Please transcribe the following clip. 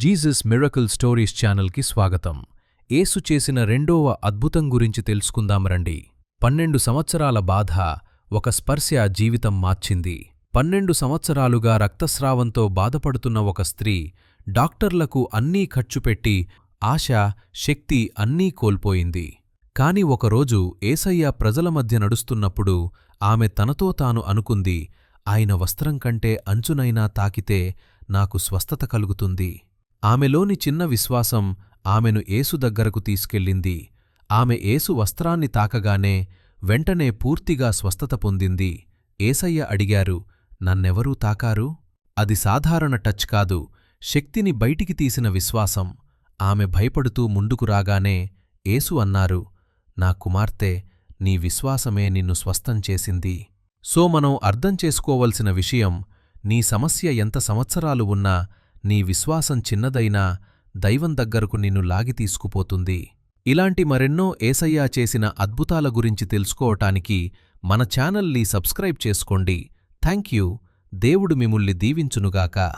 Jesus miracle stories ఛానల్కి స్వాగతం. ఏసు చేసిన రెండవ అద్భుతం గురించి తెలుసుకుందాం రండి. పన్నెండు సంవత్సరాల బాధ ఒక స్పర్శ జీవితం మార్చింది. పన్నెండు సంవత్సరాలుగా రక్తస్రావంతో బాధపడుతున్న ఒక స్త్రీ డాక్టర్లకు అన్నీ ఖర్చుపెట్టి ఆశ శక్తి అన్నీ కోల్పోయింది. కాని ఒకరోజు ఏసయ్య ప్రజల మధ్య నడుస్తున్నప్పుడు ఆమె తనతో తాను అనుకుంది ఆయన వస్త్రం కంటే అంచునైనా తాకితే నాకు స్వస్థత కలుగుతుంది. ఆమెలోని చిన్న విశ్వాసం ఆమెను ఏసు దగ్గరకు తీసుకెళ్ళింది. ఆమె ఏసు వస్త్రాన్ని తాకగానే వెంటనే పూర్తిగా స్వస్థత పొందింది. ఏసయ్య అడిగారు నన్నెవరూ తాకారు? అది సాధారణ టచ్ కాదు శక్తిని బయటికి తీసిన విశ్వాసం. ఆమె భయపడుతూ ముందుకు రాగానే ఏసు అన్నారు నా కుమార్తె నీ విశ్వాసమే నిన్ను స్వస్థం చేసింది. సో మనం అర్థం చేసుకోవలసిన విషయం నీ సమస్య ఎంత సంవత్సరాలు ఉన్నా నీ విశ్వాసం చిన్నదైనా దైవం దగ్గరకు నిన్ను లాగి తీసుకుపోతుంది. ఇలాంటి మరెన్నో ఏసయ్యా చేసిన అద్భుతాల గురించి తెలుసుకోవటానికి మన ఛానల్ని సబ్స్క్రైబ్ చేసుకోండి. థ్యాంక్ యూ దేవుడు మిముల్ని దీవించునుగాక.